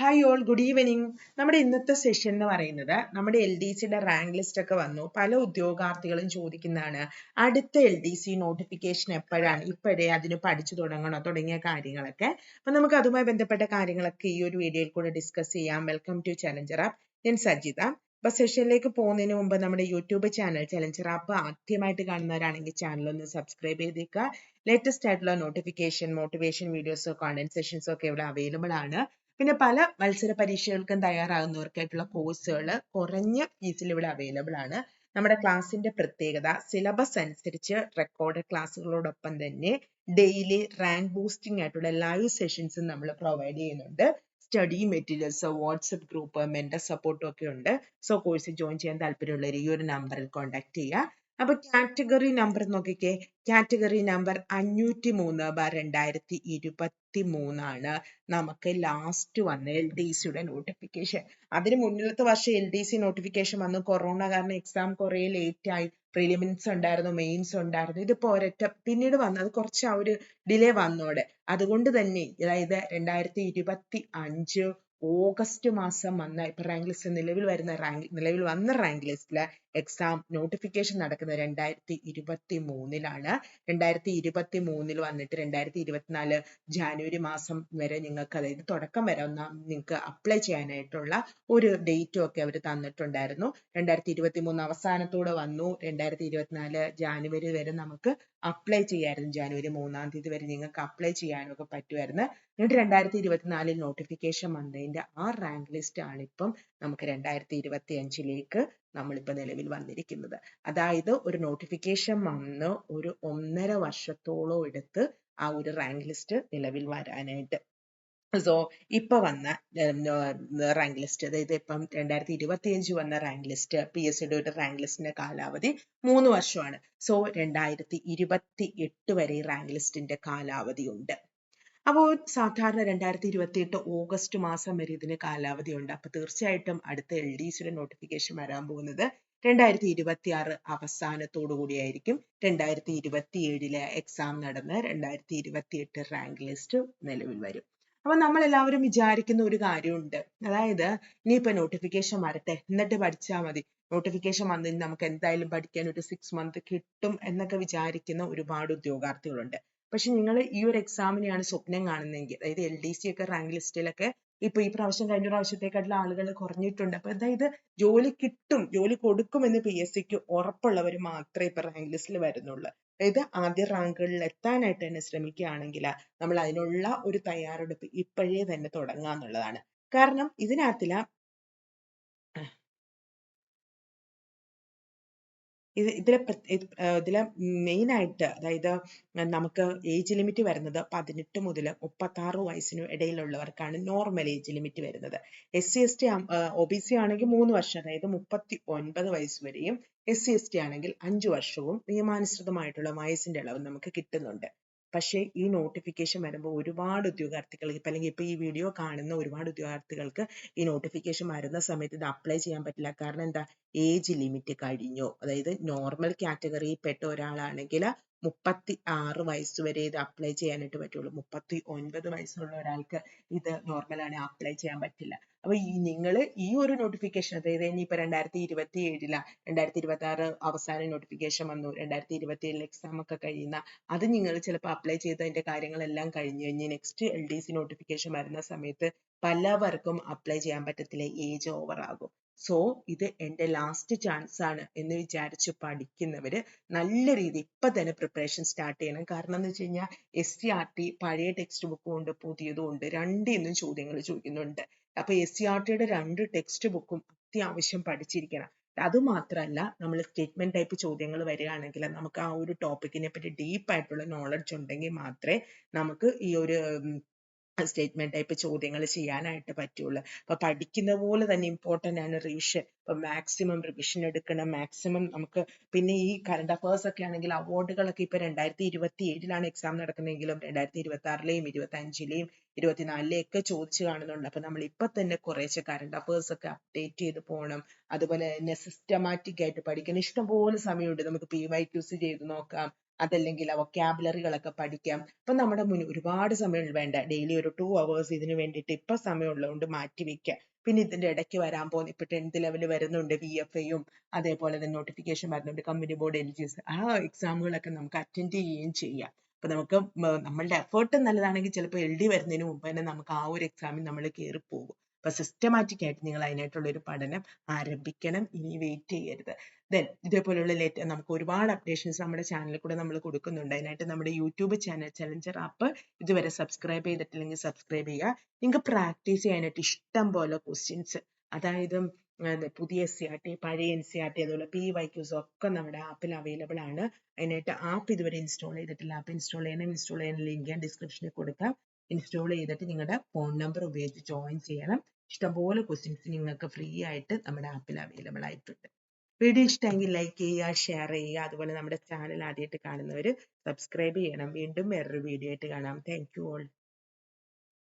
Hi all good evening നമ്മുടെ ഇന്നത്തെ session എന്ന് പറയുന്നത് നമ്മുടെ എൽ ഡി സിയുടെ റാങ്ക് ലിസ്റ്റ് ഒക്കെ വന്നു. പല ഉദ്യോഗാർത്ഥികളും ചോദിക്കുന്നതാണ് അടുത്ത എൽ ഡി സി നോട്ടിഫിക്കേഷൻ എപ്പോഴാണ്? ഇപ്പോഴേ അതിന് പഠിച്ചു തുടങ്ങണോ? തുടങ്ങിയ കാര്യങ്ങളൊക്കെ. അപ്പം നമുക്ക് അതുമായി ബന്ധപ്പെട്ട കാര്യങ്ങളൊക്കെ ഈ ഒരു വീഡിയോയിൽ കൂടെ ഡിസ്കസ് ചെയ്യാം. വെൽക്കം ടു ചലഞ്ചർ ആപ്പ് ഞാൻ സജിത. അപ്പൊ സെഷനിലേക്ക് പോകുന്നതിന് മുമ്പ് നമ്മുടെ യൂട്യൂബ് ചാനൽ ചലഞ്ചർ ആപ്പ് ആദ്യമായിട്ട് കാണുന്നവരാണെങ്കിൽ ചാനൽ ഒന്ന് സബ്സ്ക്രൈബ് ചെയ്തേക്കുക. ലേറ്റസ്റ്റ് ആയിട്ടുള്ള നോട്ടിഫിക്കേഷൻ മോട്ടിവേഷൻ വീഡിയോസോ കോണ്ടന്റ് സെഷൻസോ ഒക്കെ ഇവിടെ അവൈലബിൾ ആണ്. പിന്നെ പല മത്സര പരീക്ഷകൾക്കും തയ്യാറാകുന്നവർക്കായിട്ടുള്ള കോഴ്സുകൾ കുറഞ്ഞ ഫീസിൽ ഇവിടെ അവൈലബിൾ ആണ്. നമ്മുടെ ക്ലാസ്സിന്റെ പ്രത്യേകത സിലബസ് അനുസരിച്ച് റെക്കോർഡ് ക്ലാസ്സുകളോടൊപ്പം തന്നെ ഡെയിലി റാങ്ക് ബൂസ്റ്റിംഗ് ആയിട്ടുള്ള ലൈവ് സെഷൻസും നമ്മൾ പ്രൊവൈഡ് ചെയ്യുന്നുണ്ട്. Study materials WhatsApp group mentor സപ്പോർട്ടും ഒക്കെ ഉണ്ട്. സോ കോഴ്സ് ജോയിൻ ചെയ്യാൻ താല്പര്യമുള്ളവർ ഈ ഒരു നമ്പറിൽ കോൺടാക്ട് ചെയ്യുക. അപ്പൊ കാറ്റഗറി നമ്പർ നോക്കിക്കേ. കാറ്റഗറി നമ്പർ അഞ്ഞൂറ്റി മൂന്ന് ബാർ രണ്ടായിരത്തി ഇരുപത്തി മൂന്നാണ് നമുക്ക് ലാസ്റ്റ് വന്ന എൽ ഡി സിയുടെ നോട്ടിഫിക്കേഷൻ അതിന് മുന്നിലത്തെ വർഷം എൽ ഡി സി നോട്ടിഫിക്കേഷൻ വന്നു. കൊറോണ കാരണം എക്സാം കുറേ ലേറ്റ് ആയി. പ്രിലിമിൻസ് ഉണ്ടായിരുന്നു മെയിൻസ് ഉണ്ടായിരുന്നു. ഇതിപ്പോ ഒരൊറ്റ പിന്നീട് വന്നത് കുറച്ച് ആ ഒരു ഡിലേ വന്നോടെ. അതുകൊണ്ട് തന്നെ അതായത് രണ്ടായിരത്തി ഇരുപത്തി അഞ്ച് ഓഗസ്റ്റ് മാസം വന്ന ഇപ്പൊ റാങ്ക് ലിസ്റ്റ് നിലവിൽ വരുന്ന റാങ്ക് നിലവിൽ വന്ന റാങ്ക് ലിസ്റ്റിലെ എക്സാം നോട്ടിഫിക്കേഷൻ നടക്കുന്നത് രണ്ടായിരത്തി ഇരുപത്തി മൂന്നിലാണ്. രണ്ടായിരത്തി ഇരുപത്തി മൂന്നിൽ വന്നിട്ട് രണ്ടായിരത്തി ഇരുപത്തിനാല് ജാനുവരി മാസം വരെ നിങ്ങൾക്ക് അതായത് തുടക്കം വരെ ഒന്ന് നിങ്ങൾക്ക് അപ്ലൈ ചെയ്യാനായിട്ടുള്ള ഒരു ഡേറ്റും ഒക്കെ അവർ തന്നിട്ടുണ്ടായിരുന്നു. രണ്ടായിരത്തി ഇരുപത്തി മൂന്ന് അവസാനത്തോടെ വന്നു. രണ്ടായിരത്തി ഇരുപത്തിനാല് ജാനുവരി വരെ നമുക്ക് അപ്ലൈ ചെയ്യായിരുന്നു ജാനുവരി മൂന്നാം തീയതി വരെ നിങ്ങൾക്ക് അപ്ലൈ ചെയ്യാനും ഒക്കെ പറ്റുമായിരുന്നു. എന്നിട്ട് രണ്ടായിരത്തി ഇരുപത്തിനാലിൽ നോട്ടിഫിക്കേഷൻ വന്നതിന്റെ ആ റാങ്ക് ലിസ്റ്റ് ആണ് ഇപ്പം നമുക്ക് രണ്ടായിരത്തി ഇരുപത്തി അഞ്ചിലേക്ക് നമ്മളിപ്പോൾ നിലവിൽ വന്നിരിക്കുന്നത്. അതായത് ഒരു നോട്ടിഫിക്കേഷൻ വന്ന് ഒരു ഒന്നര വർഷത്തോളം എടുത്ത് ആ ഒരു റാങ്ക് ലിസ്റ്റ് നിലവിൽ വരാനായിട്ട് സോ ഇപ്പൊ വന്ന റാങ്ക് ലിസ്റ്റ് അതായത് ഇപ്പം രണ്ടായിരത്തി ഇരുപത്തി അഞ്ച് വന്ന റാങ്ക് ലിസ്റ്റ് പി എസ് സിയുടെ റാങ്ക് ലിസ്റ്റിന്റെ കാലാവധി മൂന്ന് വർഷമാണ്. സോ രണ്ടായിരത്തി ഇരുപത്തി എട്ട് വരെ റാങ്ക് ലിസ്റ്റിന്റെ കാലാവധി ഉണ്ട് അപ്പോൾ സാധാരണ രണ്ടായിരത്തി ഇരുപത്തി എട്ട് ഓഗസ്റ്റ് മാസം വരെ ഇതിന് കാലാവധി ഉണ്ട് അപ്പൊ തീർച്ചയായിട്ടും അടുത്ത എൽ ഡി സിയുടെ നോട്ടിഫിക്കേഷൻ വരാൻ പോകുന്നത് രണ്ടായിരത്തി ഇരുപത്തി ആറ് അവസാനത്തോടു കൂടിയായിരിക്കും. രണ്ടായിരത്തി ഇരുപത്തി ഏഴിലെ എക്സാം നടന്ന് രണ്ടായിരത്തി ഇരുപത്തി എട്ട് റാങ്ക് ലിസ്റ്റ് നിലവിൽ വരും. അപ്പൊ നമ്മൾ എല്ലാവരും വിചാരിക്കുന്ന ഒരു കാര്യമുണ്ട്. അതായത് നീ ഇപ്പൊ നോട്ടിഫിക്കേഷൻ വരട്ടെ എന്നിട്ട് പഠിച്ചാൽ മതി. നോട്ടിഫിക്കേഷൻ വന്നതിന് നമുക്ക് എന്തായാലും പഠിക്കാൻ ഒരു സിക്സ് മന്ത് കിട്ടും എന്നൊക്കെ വിചാരിക്കുന്ന ഒരുപാട് ഉദ്യോഗാർത്ഥികളുണ്ട്. പക്ഷെ നിങ്ങൾ ഈ ഒരു എക്സാമിനെയാണ് സ്വപ്നം കാണുന്നതെങ്കിൽ അതായത് എൽ ഡി സി ഒക്കെ റാങ്ക് ലിസ്റ്റിലൊക്കെ ഇപ്പൊ ഈ പ്രാവശ്യം കഴിഞ്ഞ പ്രാവശ്യത്തെക്കാട്ടിലും ആളുകൾ കുറഞ്ഞിട്ടുണ്ട്. അപ്പൊ അതായത് ജോലി കിട്ടും ജോലി കൊടുക്കുമെന്ന് പി എസ് സിക്ക് ഉറപ്പുള്ളവർ മാത്രമേ ഇപ്പൊ റാങ്ക് ലിസ്റ്റിൽ വരുന്നുള്ളൂ. അതായത് ആദ്യ റാങ്കുകളിൽ എത്താനായിട്ട് തന്നെ ശ്രമിക്കുകയാണെങ്കിൽ നമ്മൾ അതിനുള്ള ഒരു തയ്യാറെടുപ്പ് ഇപ്പോഴേ തന്നെ തുടങ്ങുക എന്നുള്ളതാണ്. കാരണം ഇതിനകത്തില ഇത് ഇതിലെ ഇതിലെ മെയിൻ ആയിട്ട് അതായത് നമുക്ക് ഏജ് ലിമിറ്റ് വരുന്നത് പതിനെട്ട് മുതൽ മുപ്പത്താറ് വയസ്സിന് ഇടയിലുള്ളവർക്കാണ് നോർമൽ ഏജ് ലിമിറ്റ് വരുന്നത്. S C S T O B C ആണെങ്കിൽ മൂന്ന് വർഷം അതായത് മുപ്പത്തി ഒൻപത് വയസ്സ് വരെയും എസ് സി എസ് ടി ആണെങ്കിൽ അഞ്ചു വർഷവും നിയമാനുസൃതമായിട്ടുള്ള വയസ്സിന്റെ ഇളവ് നമുക്ക് കിട്ടുന്നുണ്ട്. പക്ഷേ ഈ നോട്ടിഫിക്കേഷൻ വരുമ്പോൾ ഒരുപാട് ഉദ്യോഗാർത്ഥികൾ ഇപ്പം അല്ലെങ്കിൽ ഇപ്പൊ ഈ വീഡിയോ കാണുന്ന ഒരുപാട് ഉദ്യോഗാർത്ഥികൾക്ക് ഈ നോട്ടിഫിക്കേഷൻ വരുന്ന സമയത്ത് ഇത് അപ്ലൈ ചെയ്യാൻ പറ്റില്ല. കാരണം എന്താ? ഏജ് ലിമിറ്റ് കഴിഞ്ഞു. അതായത് നോർമൽ കാറ്റഗറിയിൽ പെട്ട ഒരാളാണെങ്കിൽ മുപ്പത്തി ആറ് വയസ്സ് വരെ ഇത് അപ്ലൈ ചെയ്യാനായിട്ട് പറ്റുള്ളൂ. മുപ്പത്തി ഒൻപത് വയസ്സുള്ള ഒരാൾക്ക് ഇത് നോർമലാണ് അപ്ലൈ ചെയ്യാൻ പറ്റില്ല. അപ്പൊ ഈ നിങ്ങൾ ഈ ഒരു നോട്ടിഫിക്കേഷൻ അതായത് ഇനിയിപ്പോ രണ്ടായിരത്തി ഇരുപത്തി ഏഴില രണ്ടായിരത്തി ഇരുപത്തി ആറ് അവസാന നോട്ടിഫിക്കേഷൻ വന്നു രണ്ടായിരത്തി ഇരുപത്തി ഏഴിൽ എക്സാം ഒക്കെ കഴിയുന്ന അത് നിങ്ങൾ ചിലപ്പോൾ അപ്ലൈ ചെയ്തതിന്റെ കാര്യങ്ങളെല്ലാം കഴിഞ്ഞ് കഴിഞ്ഞ് next L D C notification വരുന്ന സമയത്ത് പലവർക്കും അപ്ലൈ ചെയ്യാൻ പറ്റത്തില്ല. ഏജ് ഓവർ ആകും. സോ ഇത് എന്റെ ലാസ്റ്റ് ചാൻസ് ആണ് എന്ന് വിചാരിച്ച് പഠിക്കുന്നവര് നല്ല രീതി ഇപ്പൊ തന്നെ പ്രിപ്പറേഷൻ സ്റ്റാർട്ട് ചെയ്യണം. കാരണം എന്ന് വെച്ച് കഴിഞ്ഞാൽ എസ് സി ആർ ടി പഴയ ടെക്സ്റ്റ് ബുക്കും ഉണ്ട് പുതിയതും ഉണ്ട്. രണ്ടിന്നും ചോദ്യങ്ങൾ ചോദിക്കുന്നുണ്ട്. അപ്പൊ എസ് സി ആർ ടിയുടെ രണ്ട് ടെക്സ്റ്റ് ബുക്കും അത്യാവശ്യം പഠിച്ചിരിക്കണം. അത് മാത്രമല്ല നമ്മൾ സ്റ്റേറ്റ്മെന്റ് ടൈപ്പ് ചോദ്യങ്ങൾ വരികയാണെങ്കിൽ നമുക്ക് ആ ഒരു ടോപ്പിക്കിനെ പറ്റി ഡീപ്പ് ആയിട്ടുള്ള നോളജ് ഉണ്ടെങ്കിൽ മാത്രമേ നമുക്ക് ഈ ഒരു സ്റ്റേറ്റ്മെന്റ് ടൈപ്പ് ചോദ്യങ്ങൾ ചെയ്യാനായിട്ട് പറ്റുള്ളൂ. അപ്പൊ പഠിക്കുന്ന പോലെ തന്നെ ഇമ്പോർട്ടന്റ് ആണ് റിവിഷൻ ഇപ്പൊ മാക്സിമം റിവിഷൻ എടുക്കണം. മാക്സിമം നമുക്ക് പിന്നെ ഈ കറണ്ട് അഫേഴ്സ് ഒക്കെ ആണെങ്കിൽ അവാർഡുകളൊക്കെ ഇപ്പൊ രണ്ടായിരത്തി ഇരുപത്തി ഏഴിലാണ് എക്സാം നടക്കുന്നതെങ്കിലും രണ്ടായിരത്തി ഇരുപത്തി ആറിലെയും ഇരുപത്തി അഞ്ചിലെയും ഇരുപത്തിനാലിലെയും ഒക്കെ ചോദിച്ചു കാണുന്നുണ്ട്. അപ്പൊ നമ്മൾ ഇപ്പൊ തന്നെ കുറേശ്ശെ കറണ്ട് അഫേഴ്സ് ഒക്കെ അപ്ഡേറ്റ് ചെയ്ത് പോകണം അതുപോലെ തന്നെ സിസ്റ്റമാറ്റിക് ആയിട്ട് പഠിക്കണം. ഇഷ്ടംപോലെ സമയമുണ്ട്. നമുക്ക് പി വൈ ക്യൂസ് ചെയ്ത് നോക്കാം. അതല്ലെങ്കിൽ ആ വൊക്കാബുലറികളൊക്കെ പഠിക്കാം. അപ്പൊ നമ്മുടെ മുന്നിൽ ഒരുപാട് സമയം വേണ്ട. ഡെയിലി ഒരു ടു അവേഴ്സ് ഇതിനു വേണ്ടിയിട്ട് ഇപ്പൊ സമയം ഉള്ളതുകൊണ്ട് മാറ്റി വെക്കുക പിന്നെ ഇതിന്റെ ഇടയ്ക്ക് വരാൻ പോകുന്ന ഇപ്പൊ ടെൻത്ത് ലെവൽ വരുന്നുണ്ട് വി എഫ് അതേപോലെ തന്നെ നോട്ടിഫിക്കേഷൻ വരുന്നുണ്ട് company board L G S ആ എക്സാമുകളൊക്കെ നമുക്ക് അറ്റൻഡ് ചെയ്യുകയും ചെയ്യാം. അപ്പൊ നമുക്ക് നമ്മളുടെ എഫേർട്ട് നല്ലതാണെങ്കിൽ ചിലപ്പോൾ എൽ ഡി വരുന്നതിന് മുമ്പ് തന്നെ നമുക്ക് ആ ഒരു എക്സാമിൽ നമ്മൾ കയറി പോകും അപ്പൊ സിസ്റ്റമാറ്റിക് ആയിട്ട് നിങ്ങൾ അതിനായിട്ടുള്ള ഒരു പഠനം ആരംഭിക്കണം. ഇനി വെയിറ്റ് ചെയ്യരുത്. ദെൻ ഇതേപോലെയുള്ള ലേറ്റ് നമുക്ക് ഒരുപാട് അപ്ഡേഷൻസ് നമ്മുടെ ചാനലിൽ കൂടെ നമ്മൾ കൊടുക്കുന്നുണ്ട്. അതിനായിട്ട് നമ്മുടെ യൂട്യൂബ് ചാനൽ ചലഞ്ചർ ആപ്പ് ഇതുവരെ സബ്സ്ക്രൈബ് ചെയ്തിട്ടില്ലെങ്കിൽ സബ്സ്ക്രൈബ് ചെയ്യുക. നിങ്ങൾക്ക് പ്രാക്ടീസ് ചെയ്യാനായിട്ട് ഇഷ്ടം പോലെ ക്വസ്റ്റ്യൻസ് അതായത് പുതിയ എസ് സി ആർ ടി പഴയ എൻ സി ആർ ടി അതുപോലെ പി വൈ ക്യൂസ് ഒക്കെ നമ്മുടെ ആപ്പിൽ അവൈലബിൾ ആണ്. അതിനായിട്ട് ആപ്പ് ഇതുവരെ ഇൻസ്റ്റാൾ ചെയ്തിട്ടില്ല. ആപ്പ് ഇൻസ്റ്റാൾ ചെയ്യണം ഇൻസ്റ്റാൾ ചെയ്യാൻ ലിങ്ക് ഞാൻ ഡിസ്ക്രിപ്ഷനിൽ കൊടുക്കാം. ഇൻസ്റ്റാൾ ചെയ്തിട്ട് നിങ്ങളുടെ ഫോൺ നമ്പർ ഉപയോഗിച്ച് ജോയിൻ ചെയ്യണം. ഇഷ്ടംപോലെ ക്വസ്റ്റ്യൻസ് നിങ്ങൾക്ക് ഫ്രീ ആയിട്ട് നമ്മുടെ ആപ്പിൽ അവൈലബിൾ ആയിട്ടുണ്ട്. വീഡിയോ ഇഷ്ടമെങ്കിൽ ലൈക്ക് ചെയ്യുക ഷെയർ ചെയ്യുക അതുപോലെ നമ്മുടെ ചാനൽ ആദ്യമായിട്ട് കാണുന്നവർ സബ്സ്ക്രൈബ് ചെയ്യണം. വീണ്ടും വേറൊരു വീഡിയോ ആയിട്ട് കാണാം. Thank you all